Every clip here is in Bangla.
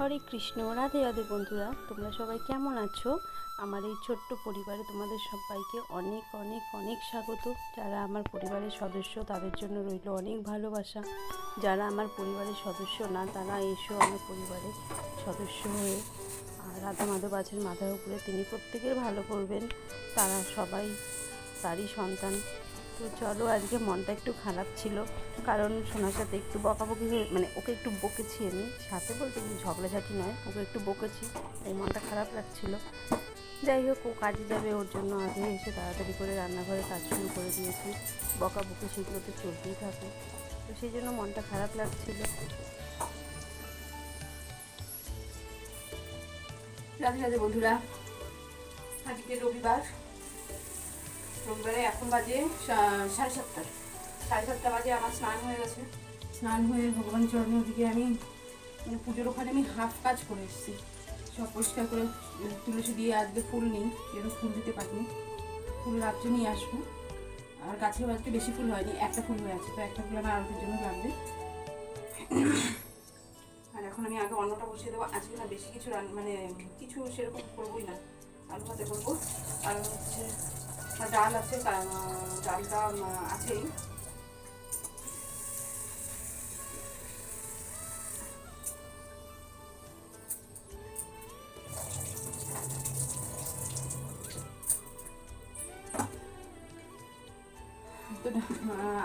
হরে কৃষ্ণ, রাধে রাধে বন্ধুরা, তোমরা সবাই কেমন আছো? আমার এই ছোট্ট পরিবারে তোমাদের সবাইকে অনেক অনেক অনেক স্বাগত। যারা আমার পরিবারের সদস্য, তাদের জন্য রইল অনেক ভালোবাসা। যারা আমার পরিবারের সদস্য না, তারা এসো আমার পরিবারের সদস্য হয়ে আর রাধা মাধব আছেন মাথার উপরে। তিনি প্রত্যেকের ভালো করবেন। তারা সবাই, তারই সন্তান। তো চলো আজকে মনটা একটু খারাপ ছিল। কারণ সোনার সাথে একটু বকাবকি হয়ে মানে ওকে একটু বকেছি আমি। সাথে বলতে কি ঝগড়াঝাটি নয়, ওকে একটু বকেছি, তাই মনটা খারাপ লাগছিল। যাই হোক, ও কাজে যাবে, ওর জন্য আগে এসে তাড়াতাড়ি করে রান্নাঘরে কাজ শুরু করে দিয়েছি। বকাবকি সেগুলো তো চলতেই থাকে। তো সেই জন্য মনটা খারাপ লাগছিল। রাধে রাধে বন্ধুরা আজকে রবিবার। রবিবারে এখন বাজে সাড়ে সাতটা। সাড়ে সাতটা বাজে আমার স্নান হয়ে গেছে। স্নান হয়ে ভগবান চরণের দিকে আমি মানে পুজোর ওখানে আমি হাফ কাজ করে এসেছি। সব পরিষ্কার করে তুলসী দিয়ে আজকে ফুল নেই এরকম ফুল দিতে পারিনি। ফুল রাত্রে নিয়ে আসব। আর গাছের আজকে বেশি ফুল হয়নি একটা ফুল হয়ে আছে তো একটা ফুল আমার আরতির জন্য লাগবে। আর এখন আমি আগে অন্নটা বসিয়ে দেবো। আজকে না বেশি কিছু রান মানে কিছু সেরকম করবোই না। আলু ভাতে করব। আর হচ্ছে ডাল আছে ডালটা আছেই।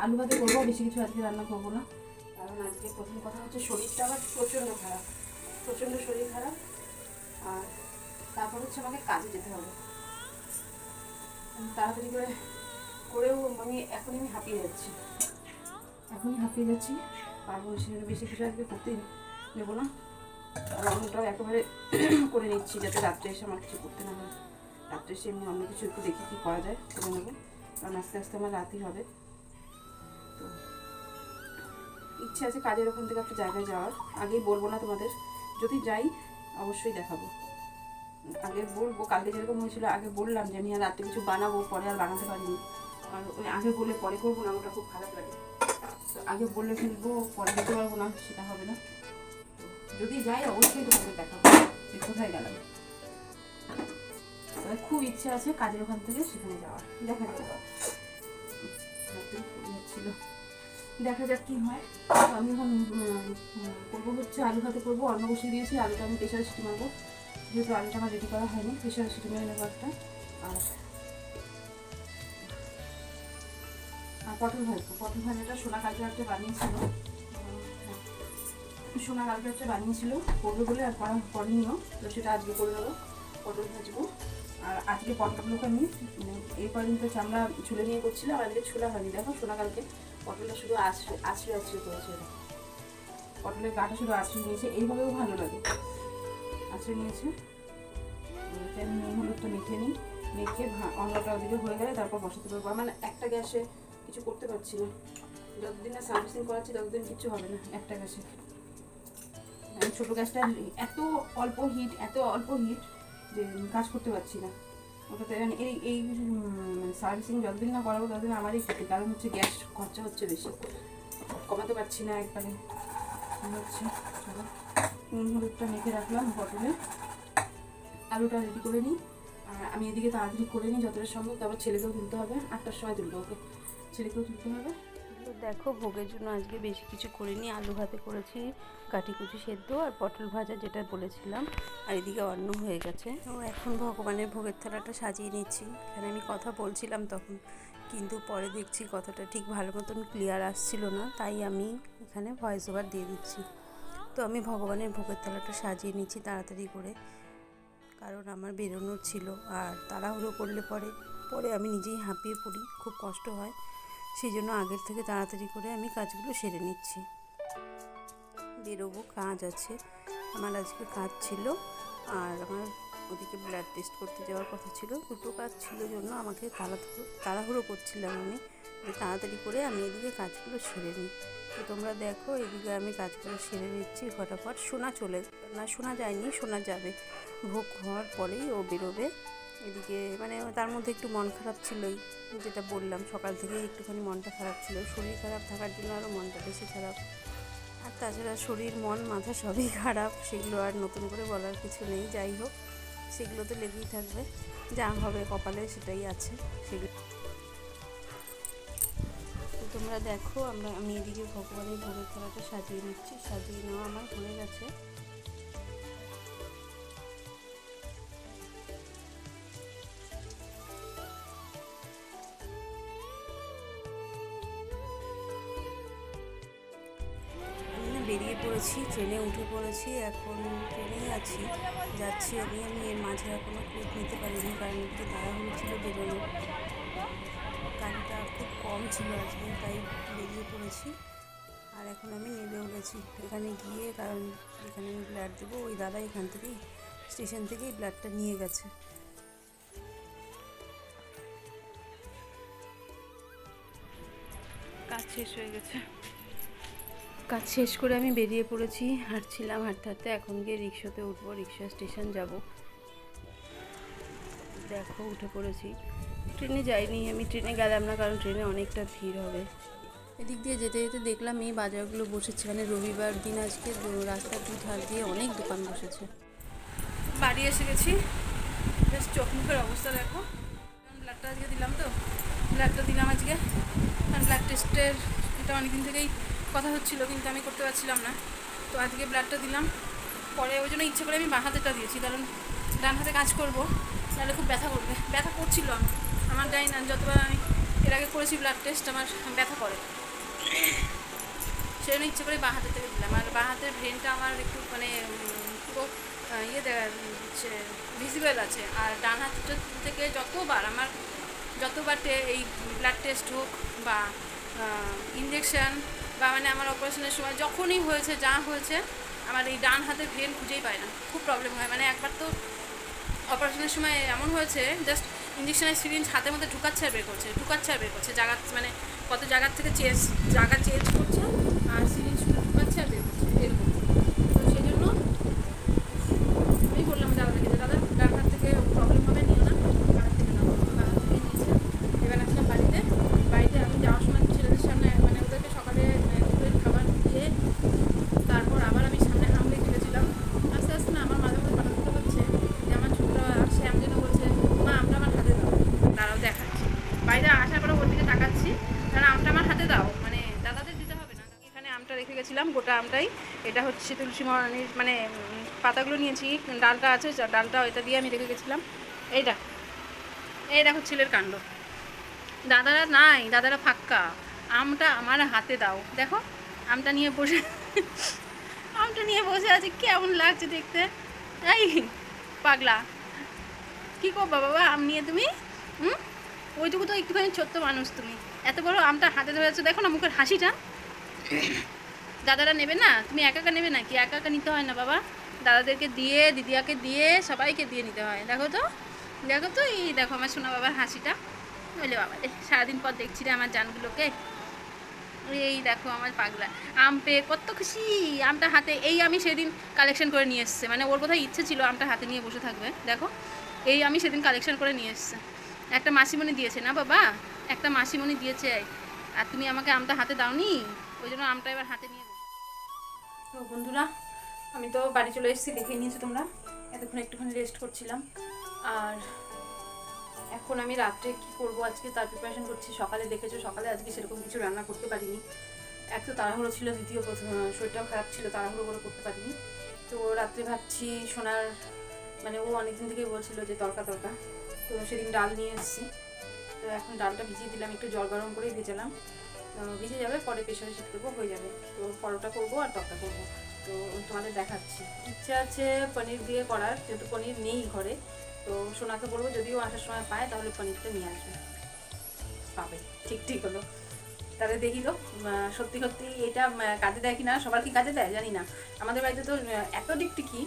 আলু ভাতে করব বেশি কিছু আজকে রান্না করব না। কারণ আজকে প্রথম কথা হচ্ছে শরীরটা আমার প্রচণ্ড খারাপ প্রচণ্ড শরীর খারাপ। আর তারপর হচ্ছে আমাকে কাজে যেতে হবে। তাড়াতাড়ি করে করেও আমি এখনই আমি হাঁপিয়ে যাচ্ছি। এখনই হাঁপিয়ে যাচ্ছি। পারব না সেজন্য বেশি কিছু আজকে করতেই নেব না। আর অন্যটাও একেবারে করে নিচ্ছি যাতে রাত্রে এসে আমার কিছু করতে না হয়। রাত্রে এসে এমনি অন্য কিছু একটু দেখি কী করা যায়, করে নেব। কারণ আস্তে আস্তে আমার রাতই হবে। তো ইচ্ছে আছে কাজের ওখান থেকে একটা জায়গায় যাওয়ার। আগেই বলব না তোমাদের। যদি যাই, অবশ্যই দেখাবো। আগে বলব, কালকে যেরকম হয়েছিল, আগে বললাম যে আমি আর রাতে কিছু বানাবো, পরে আর বানাতে পারিনি। আর ওই আগে বলে পরে করব না, ওটা খুব খারাপ লাগে। তো আগে বললে ফেলব, পরে দিতে পারব না, সেটা হবে না। যদি যাই, অবশ্যই তোমাদের দেখাবো। যে কোথায় গেলাম। তবে খুব ইচ্ছে আছে কাজের ওখান থেকে সেখানে যাওয়ার। দেখা ছিল। দেখা যাক কি হয়। আমি এখন করব হচ্ছে আলু ভাতে করব। অন্ন বসিয়ে দিয়েছি, আলুটা আমি প্রেশারে সিটি মারবো। যেহেতু আলুটা আমার রেডি করা হয়নি প্রেশারে সিটি মেরে নেব একটা আর আর পটল ভাজবো। পটল ভাজাটা সোনা কালকে বানিয়েছিল। সোনা কালকে একটা বানিয়েছিল। করবে বলে আর করা করেনিও তো সেটা আজকে করে নেব। পটল ভাজবো। আর আজকে পটলগুলোকে আমি এই কদিন তো চামড়া ছুলে নিয়ে করছিলাম আজকে ছোলা হয়নি। দেখো, সোনা কালকে পটলটা শুধু আছড়ে আছড়ে আছড়ে করেছে পটলের গাটা শুধু আছড়ে নিয়েছে। এইভাবেও ভালো লাগে। আছড়ে নিয়েছে। আমি নুন হলুদটা মেখে নিই মেখে অন্যটা ওদিকে হয়ে গেলে তারপর বসাতে পারব। মানে একটা গ্যাসে কিছু করতে পারছি না। যতদিন না সার্ভিসিং করাচ্ছি, ততদিন কিছু হবে না একটা গ্যাসে। আমি ছোটো গ্যাসটা এত অল্প হিট এত অল্প হিট যে কাজ করতে পারছি না। ওটাতে মানে এই এই সার্ভিসিং যতদিন না করাবো, ততদিন আমারই ক্ষতি। কারণ হচ্ছে গ্যাস খরচা হচ্ছে বেশি। কমাতে পারছি না একবারে। হচ্ছে? নুন হলুদটা মেখে রাখলাম পটলে আলুটা রেডি করে নিই। আর আমি এদিকে তাড়াতাড়ি করে নিই যতটা সম্ভব তারপর ছেলেকেও তুলতে হবে। আটটার সময় তুলবো ওকে। ছেলেকেও তুলতে হবে। তো দেখো ভোগের জন্য আজকে বেশি কিছু করিনি। আলু ভাতে করেছি কাটিকুচি সেদ্ধ আর পটল ভাজা যেটা বলেছিলাম। আর এদিকে অন্ন হয়ে গেছে। তো এখন ভগবানের ভোগের থালাটা সাজিয়ে নিচ্ছি। এখানে আমি কথা বলছিলাম তখন কিন্তু পরে দেখছি কথাটা ঠিক ভালো মতন ক্লিয়ার আসছিল না। তাই আমি এখানে ভয়েস ওভার দিয়ে দিচ্ছি। তো আমি ভগবানের ভোগের থালাটা সাজিয়ে নিচ্ছি তাড়াতাড়ি করে। কারণ আমার বেরোনোর ছিল আর তাড়াহুড়ো করলে পরে পরে আমি নিজেই হাঁপিয়ে পড়ি, খুব কষ্ট হয়। সেই জন্য আগের থেকে তাড়াতাড়ি করে আমি কাজগুলো সেরে নিচ্ছি। বেরোবো, কাজ আছে। আমার আজকে কাজ ছিল আর আমার ওদিকে ব্লাড টেস্ট করতে যাওয়ার কথা ছিল। দুটো কাজ ছিল জন্য আমাকে তাড়াতাড়ি, তাড়াহুড়ো করছিলাম আমি। তাড়াতাড়ি করে আমি এদিকে কাজগুলো সেরে নিই। তো তোমরা দেখো, এদিকে আমি কাজগুলো সেরে নিচ্ছি ফটাফট। শোনা চলে, না শোনা যায়নি শোনা যাবে। ভোগ হওয়ার পরেই ও বেরোবে। এদিকে মানে তার মধ্যে একটু মন খারাপ ছিলই, যেটা বললাম, সকাল থেকে একটুখানি মনটা খারাপ ছিল। শরীর খারাপ থাকার জন্য আরও মনটা বেশি খারাপ। আর তাছাড়া শরীর, মন, মাথা সবই খারাপ, সেগুলো আর নতুন করে বলার কিছু নেই। যাই হোক সেগুলো তো লেগেই থাকবে। যা হবে কপালে সেটাই আছে। সেগুলো তোমরা দেখো, আমরা, আমি এদিকে ভগবানের ভোগের থালাটা সাজিয়ে নিচ্ছি। সাজিয়ে নেওয়া আমার হয়ে গেছে। বেরিয়ে পড়েছি, ট্রেনে উঠে পড়েছি। এখন ট্রেনেই আছি, যাচ্ছি আমি। আমি এর মাঝে এখনও ক্লিপ নিতে পারিনি, কারণ একটু তাড়াহুড়ো ছিল, বেরোনো। কম ছিল আজকে তাই বেরিয়ে পড়েছি। আর এখন আমি নেমেও গেছি এখানে গিয়ে কারণ এখানে আমি ব্লাড দেবো। ওই দাদা এখান থেকেই স্টেশন থেকেই ব্লাডটা নিয়ে গেছে। কাজ শেষ হয়ে গেছে। কাজ শেষ করে আমি বেরিয়ে পড়েছি। হাঁটছিলাম হাঁটতে হাঁটতে এখন গিয়ে রিক্সাতে উঠবো রিক্সা স্টেশন যাব। দেখো উঠে পড়েছি। ট্রেনে যাইনি আমি ট্রেনে গেলাম না কারণ ট্রেনে অনেকটা ভিড় হবে। এদিক দিয়ে যেতে যেতে দেখলাম এই বাজারগুলো বসেছে মানে রবিবার দিন আজকে রাস্তার দু ধার দিয়ে অনেক দোকান বসেছে। বাড়ি এসে গেছি। বেশ চোখ মুখের অবস্থা দেখো। ব্লাডটা আজকে দিলাম তো ব্লাডটা দিলাম আজকে। কারণ ব্লাড টেস্টের এটা অনেকদিন থেকেই কথা হচ্ছিল কিন্তু আমি করতে পারছিলাম না। তো আজকে ব্লাডটা দিলাম। পরে ওই জন্য ইচ্ছে করে আমি বাঁ হাতেটা দিয়েছি কারণ ডান হাতে কাজ করব তাহলে খুব ব্যথা করবে। ব্যথা করছিল আমার। আমার জানি না, যতবার আমি এর আগে করেছি ব্লাড টেস্ট আমার ব্যথা করে। সেই জন্য ইচ্ছে করে বাঁ হাতে থেকে দিলাম। আর বাঁ হাতের ভ্রেনটা আমার একটু মানে পুরো ইয়ে ভিজিবল আছে। আর ডান হাতটা থেকে যতবার আমার, যতবার এই ব্লাড টেস্ট হোক বা ইঞ্জেকশন বা মানে আমার অপারেশনের সময় যখনই হয়েছে, যা হয়েছে, আমার এই ডান হাতের ভ্রেন খুঁজেই পায় না। খুব প্রবলেম হয়। মানে একবার তো অপারেশনের সময় এমন হয়েছে জাস্ট ইঞ্জেকশনের সিরিঞ্জ হাতের মধ্যে ঢুকাচ্ছে আর বের করছে, ঢুকাচ্ছে আর বের করছে, জায়গা মানে কত জায়গার থেকে চেঞ্জ জায়গা চেঞ্জ করছে আর সিরিঞ্জ ঢুকাচ্ছে আর বের করছে এরকম তো সেই জন্য আমি বললাম দাদাকে যে দাদা ডান হাত থেকে প্রবলেম হবে নিও না বাঁ হাত থেকে নাও বাঁ হাত থেকে নিয়েছে এবার আসলাম বাড়িতে বাড়িতে আমি যাওয়ার সময় ছেলেদের সামনে মানে ওদেরকে সকালে আহ, দুপুরের খাবার দিয়ে তারপর আবার আমি সামনে হামলে গেছিলাম আস্তে আস্তে না আমার মাঝে মধ্যে পাঠাতে হচ্ছে যে আমার ছোটরা শ্যাম যেন বলছে মা আমটা আমার হাতে দাও দাঁড়াও দেখাচ্ছি বাইরে আসার পরে ওর দিকে তাকাচ্ছি কারণ আমটা আমার হাতে দাও মানে দাদাদের দিতে হবে না এখানে আমটা রেখে আমটাই এটা হচ্ছে তুলসী মহারানীর মানে পাতাগুলো নিয়েছি। ডালটা আছে ডালটা ওইটা দিয়ে আমি রেখে গেছিলাম। এইটা। এই দেখো ছেলের কাণ্ড। দাদারা নাই, দাদারা ফাক্কা আমটা আমার হাতে দাও। দেখো, আমটা নিয়ে বসে আমটা নিয়ে বসে আছি, কেমন লাগছে দেখতে। এই, পাগলা। কি করবা বাবা, আম নিয়ে তুমি? হুম? ওইটুকু তো একটুখানি ছোট্ট মানুষ তুমি। এত বড় আমটা হাতে ধরে আছো দেখো না মুখের হাসিটা। দাদারা নেবে না? তুমি একা একা নেবে না কি একা একা নিতে হয় না বাবা। দাদাদেরকে দিয়ে, দিদিয়াকে দিয়ে, সবাইকে দিয়ে নিতে হয়। দেখো তো? দেখো তো এই দেখো আমার সোনা বাবার হাসিটা। বলে বাবা রে সারাদিন পর দেখছি রে আমার জানগুলোকে। এই দেখো আমার পাগলা। আম পেয়ে কত খুশি। আমটা হাতে, এই আমি সেদিন কালেকশন করে নিয়ে এসছে। মানে ওর কোথায় ইচ্ছে ছিল আমটা হাতে নিয়ে বসে থাকবে। দেখো, এই আমি সেদিন কালেকশন করে নিয়ে এসছে। একটা মাসিমণি দিয়েছে না বাবা? একটা মাসিমণি দিয়েছে। আর তুমি আমাকে আমটা হাতে দাওনি? ওই জন্য আমটা এবার হাতে নিয়ে তো বন্ধুরা, আমি তো বাড়ি চলে এসেছি, দেখে নিয়েছো তোমরা। এতক্ষণ একটুখানি রেস্ট করছিলাম। আর এখন আমি রাত্রে কি করব আজকে তার প্রিপারেশন করছি। সকালে দেখেছ, সকালে আজকে সেরকম কিছু রান্না করতে পারিনি। এক তো তাড়াহুড়ো ছিল, দ্বিতীয় শরীরটাও খারাপ ছিল, তাড়াহুড়ো করে করতে পারিনি। তো রাত্রে ভাবছি সোনার মানে ও অনেকদিন থেকেই বলছিল যে তরকা তরকা তো সেদিন ডাল নিয়ে এসেছি। তো এখন ডালটা ভিজিয়ে দিলাম, একটু জল গরম করে ভেজালাম। ভিজে যাবে, পরে প্রেশারে শিফট করব, হয়ে যাবে। তো পরোটা করব আর তরকা করব। তো তোমাদের দেখাচ্ছি। ইচ্ছা আছে পনির দিয়ে করার, যেহেতু পনির নেই ঘরে, তো সোনাকে বলব যদিও আসার সময় পায়, তাহলে পনিরটা নিয়ে আসবে। পাবে। ঠিক ঠিক হলো। তাহলে দেখিল সত্যি সত্যি এটা কাজে দেয় কি না সবার কি কাজে দেয় জানি না। আমাদের বাড়িতে তো এত টিকটিকি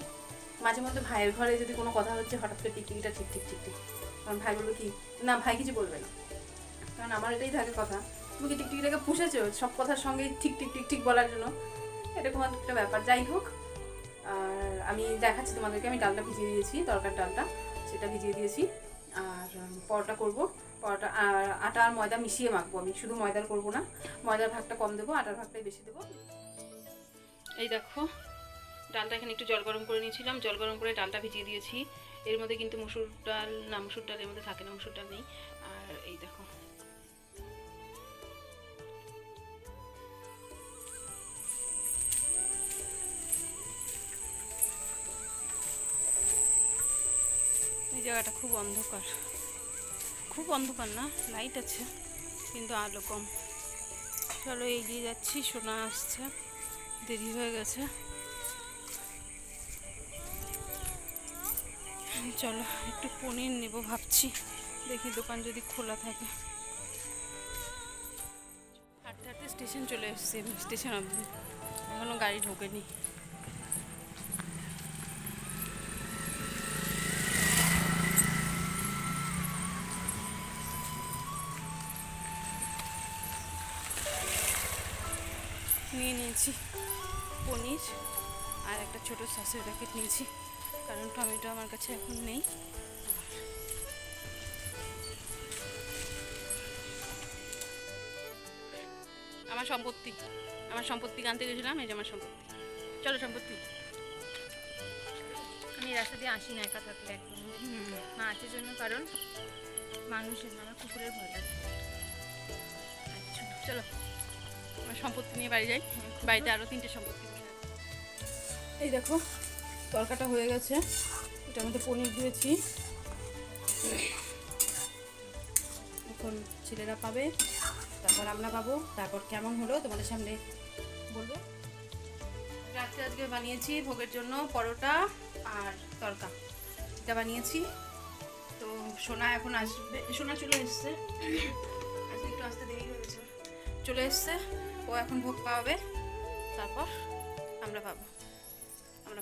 মাঝে মধ্যে ভাইয়ের ঘরে যদি কোনো কথা হচ্ছে, হঠাৎ করে টিকটিকিটা ঠিক ঠিক ঠিক ঠিক। কারণ ভাই বলবে কি, না, ভাই কিছু বলবে না। কারণ আমার এটাই থাকে কথা। তুমি কি টিকটিকিটাকে পুষেছো? সব কথার সঙ্গে ঠিক ঠিক ঠিক ঠিক বলার জন্য। এরকম একটা ব্যাপার। যাই হোক, আর আমি দেখাচ্ছি তোমাদেরকে। আমি ডালটা ভিজিয়ে দিয়েছি তরকার ডালটা, সেটা ভিজিয়ে দিয়েছি। আর পরোটা করব। পরোটা, আর আটা আর ময়দা মিশিয়ে মাখবো আমি। শুধু ময়দার করব না, ময়দার ভাগটা কম দেবো, আটার ভাগটাই বেশি দেবো। এই দেখো, ডালটা এখানে একটু জল গরম করে নিয়েছিলাম। জল গরম করে ডালটা ভিজিয়ে দিয়েছি। এর মধ্যে কিন্তু মুসুর ডাল, না, মুসুর ডাল এর মধ্যে থাকে না, মুসুর ডাল নেই। আর এই দেখো জায়গাটা খুব অন্ধকার। খুব অন্ধকার না লাইট আছে, কিন্তু আলো কম। চলো এগিয়ে যাচ্ছি, সোনা আসছে, দেরি হয়ে গেছে। চলো, একটু পনির নেব ভাবছি, দেখি দোকান যদি খোলা থাকে। হাঁটতে হাঁটতে স্টেশন চলে এসেছি স্টেশন অবধি। এখনও গাড়ি ঢোকেনি। পনির আর একটা ছোট সসের প্যাকেট নিয়েছি কারণ টমেটো আমার কাছে এখন নেই। আমার সম্পত্তি আমার সম্পত্তি আনতে গেছিলাম এই যে আমার সম্পত্তি। চলো সম্পত্তি। আমি রাস্তা দিয়ে আসি না একা থাকলে একদম মা আছে জন্য কারণ মানুষের না আমার কুকুরের ভয় লাগে। আচ্ছা চলো। আমার সম্পত্তি নিয়ে বাড়ি যাই। বাড়িতে আরও তিনটে সম্পত্তি। এই দেখো, তরকাটা হয়ে গেছে। এটার মধ্যে পনির দিয়েছি। এখন ছেলেরা পাবে, তারপর আমরা পাবো। তারপর কেমন হলো তোমাদের সামনে বলব? রাত্রে আজকে বানিয়েছি ভোগের জন্য পরোটা আর তরকা। এটা বানিয়েছি। তো সোনা এখন আসবে, সোনা চলে এসছে। আজকে একটু আসতে দেরি হয়ে গেছে। চলে এসছে, ও এখন ভোগ পাবে। তারপর আমরা পাবো।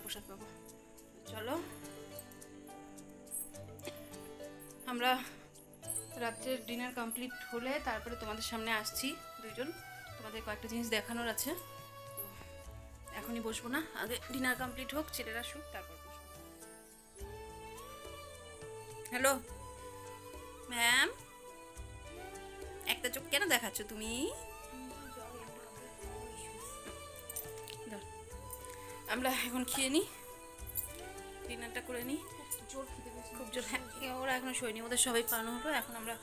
প্রসাদ পাবো চলো। আমরা রাত্রের ডিনার কমপ্লিট হলে তারপরে তোমাদের সামনে আসছি দুইজন। তোমাদের কয়েকটা জিনিস দেখানোর আছে। এখনই বসবো না। আগে ডিনার কমপ্লিট হোক, ছেলেরা শুক, তারপর বসবো। হ্যালো ম্যাম একটা চোখ কেন দেখাচ্ছ তুমি? আমরা এখন খেয়ে নিই। ডিনারটা করে নিই। জোর খেতে খুব জোর। হ্যাঁ ওরা এখনও শোয়নি ওদের সবাই পানো হলো এখন আমরা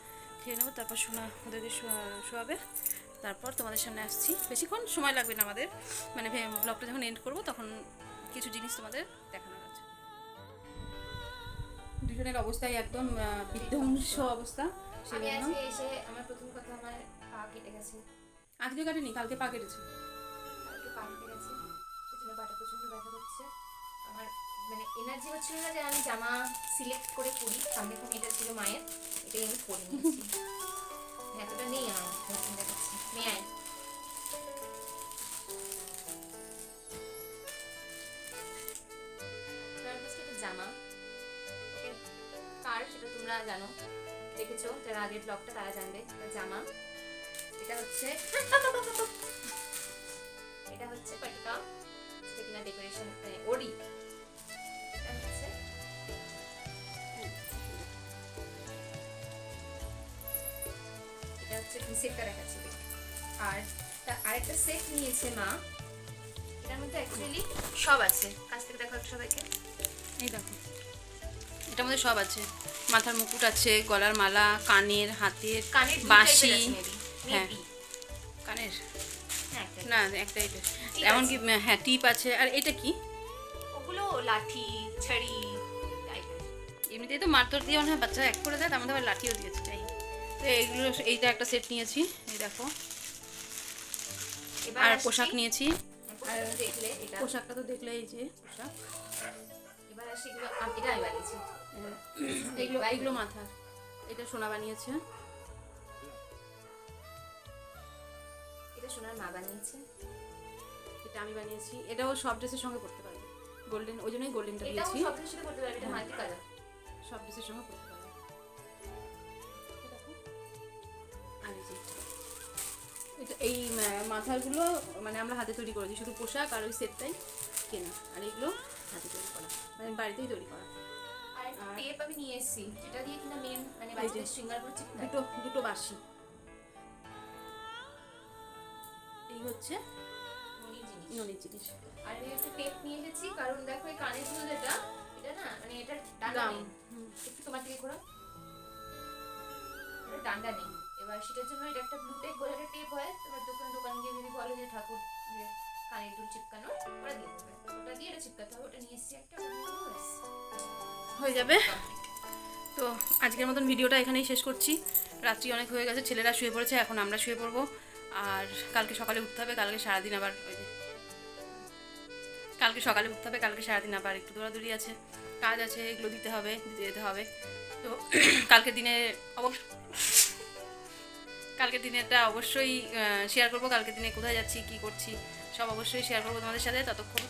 খেয়ে নেব তারপর শোনা ওদেরকে শোয়া- শোয়াবে। তারপর তোমাদের সামনে আসছি। বেশিক্ষণ সময় লাগবে না আমাদের। মানে ব্লগটা যখন এন্ড করব তখন কিছু জিনিস তোমাদের দেখানোর আছে। দুজনের অবস্থাই একদম বিধ্বংস অবস্থা। আমি সেজন্য। আজকে এসে আমার প্রথম কথা আমার পা কেটে গেছে। আজকে কাটেনি কালকে পা কেটেছে। কালকে পা কেটে গেছে। জন্য পাটা প্রচণ্ড ব্যথা করছে। আমার মানে এনার্জি হচ্ছিল না যে আমি জামা সিলেক্ট করে পরি। সামনে কোনো এটা ছিল মায়ের, এটাই আমি পরে নিয়েছি। এতটা নেই আমার কাছে একটা জামা। কার সেটা তোমরা জানো। দেখেছ? যারা আগের ব্লগটা তারা জানবে। জামা। এটা হচ্ছে এটা হচ্ছে যেটা কিনা ডেকোরেশন মানে এটা হচ্ছে এটা হচ্ছে তুমি সেটটা দেখাচ্ছি আর তার আরেকটা সেট নিয়েছে মা এটার মধ্যে অ্যাকচুয়ালি সব আছে কাছ থেকে দেখো সবাইকে এই দেখো এটার মধ্যে সব আছে। মাথার মুকুট আছে গলার মালা কানের হাতের কানের বাঁশি। হ্যাঁ। কানের। না একটা এটা টিপ এমনকি হ্যাঁ টিপ আছে। আর এটা কি? ওগুলো লাঠি ছড়ি এমনিতেই তো মারতর দিয়ে মনে হয় বাচ্চা এক করে দেয় তার মধ্যে আবার লাঠিও দিয়েছে তাই। তো এইগুলো এইটা একটা সেট নিয়েছি এই দেখো। এবার আর পোশাক নিয়েছি। আর দেখলে পোশাকটা তো দেখলে এই যে পোশাক। এবার আসি এগুলো আম- এটা আমি বানিয়েছি। এইগুলো এইগুলো মাথার। এটা সোনা বানিয়েছে। সোনার মা বানিয়েছে। এটা আমি বানিয়েছি। এটাও সব ড্রেসের সঙ্গে পরতে পারবে। গোল্ডেন ওই জন্যই গোল্ডেনটা দিয়েছি। সব কিছুর সাথে করতে পারবে এটা হ্যাঁ। মাল্টি কালার সব ড্রেসের সঙ্গে পরতে পারবে। এটা এই যে এটা এই মা- মাথারগুলো মানে আমরা হাতে তৈরি করেছি শুধু পোশাক আর ওই সেটটাই কেনা। আর এগুলো হাতে তৈরি করা। মানে বাড়িতেই তৈরি করা। টেপ আমি নিয়ে এসেছি। এটা দিয়ে কিনা মেন মানে। বাচ্চাদের শৃঙ্গার করছি দুটো দুটো বাসি হচ্ছে মনির জিনিস। আর আমি একটা টেপ নিয়ে এসেছি কারণ দেখো এই কানের দুল যেটা এটা না মানে এটা ডান্ডা। নেই। একটু তোমার দিকে ঘোরাও। এটা ডান্ডা নেই। এবার সেটার জন্য এটা একটা ব্লু টেপ বলে একটা টেপ হয় তোমার দোকান দোকান গিয়ে যদি বলো যে ঠাকুর যে কানের দুল চিপকানো ওরা দিয়ে দেবে। ওটা দিয়ে এটা চিপকাতে হবে ওটা নিয়ে এসেছি একটা ওটা। হয়ে যাবে। তো আজকের মতন ভিডিওটা এখানেই শেষ করছি। রাত্রি অনেক হয়ে গেছে ছেলেরা শুয়ে পড়েছে এখন আমরা শুয়ে পড়ব। আর কালকে সকালে উঠতে হবে, কালকে সারাদিন আবার ওই যে কালকে সকালে উঠতে হবে, কালকে সারাদিন আবার একটু দৌড়াদৌড়ি আছে, কাজ আছে, এগুলো দিতে হবে, দিতে যেতে হবে। তো কালকের দিনে অবশ্য কালকের দিনেরটা অবশ্যই শেয়ার করব, কালকের দিনে কোথায় যাচ্ছি, কি করছি, সব অবশ্যই শেয়ার করব তোমাদের সাথে ততক্ষণ।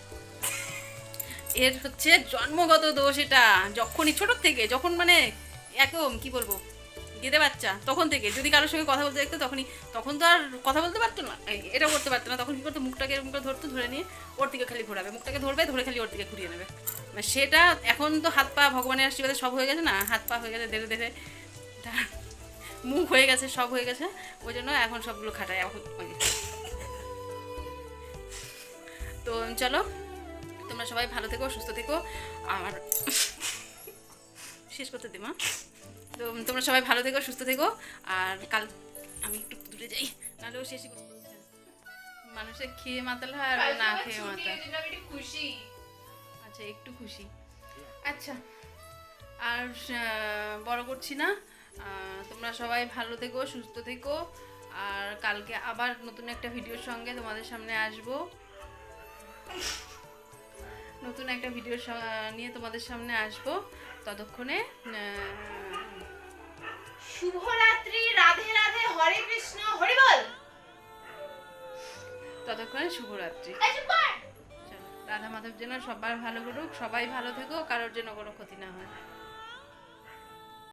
এর হচ্ছে জন্মগত দোষ এটা, যখনই, ছোটোর থেকে, যখন মানে একদম, কি বলব গেদে বাচ্চা, তখন থেকে। যদি কারোর সঙ্গে কথা বলতে দেখতো, তখনই তখন তো আর কথা বলতে পারতো না। এটা করতে পারতো না। তখন কী করতো? মুখটাকে এরকম করে ধরতো, ধরে নিয়ে ওর দিকে খালি ঘোরাবে। মুখটাকে ধরবে, ধরে খালি ওর দিকে ঘুরিয়ে নেবে। সেটা এখন তো হাত পা ভগবানের আশীর্বাদে সব হয়ে গেছে না? হাত পা হয়ে গেছে ধীরে ধীরে মুখ হয়ে গেছে, সব হয়ে গেছে। ওই জন্য এখন সবগুলো খাটায় এখন তো চলো, তোমরা সবাই ভালো থেকো, সুস্থ থেকো। আর শেষ করতে দিমা তো তোমরা সবাই ভালো থেকো সুস্থ থেকো। আর কাল আমি একটু দূরে যাই নাহলেও শেষই। মানুষের খেয়ে মাতাল হয় আর না খেয়ে মাতাল। খুশি। আচ্ছা একটু খুশি। আচ্ছা আর বড় করছি না। তোমরা সবাই ভালো থেকো সুস্থ থেকো। আর কালকে আবার নতুন একটা ভিডিওর সঙ্গে তোমাদের সামনে আসব। নতুন একটা ভিডিও নিয়ে তোমাদের সামনে আসব। ততক্ষণে শুভরাত্রি রাধে রাধে হরে কৃষ্ণ হরি বল। ততক্ষণে শুভরাত্রি। রাধা মাধব যেন সবার ভালো করুক সবাই ভালো থেকো কারোর যেন কোনো ক্ষতি না হয়।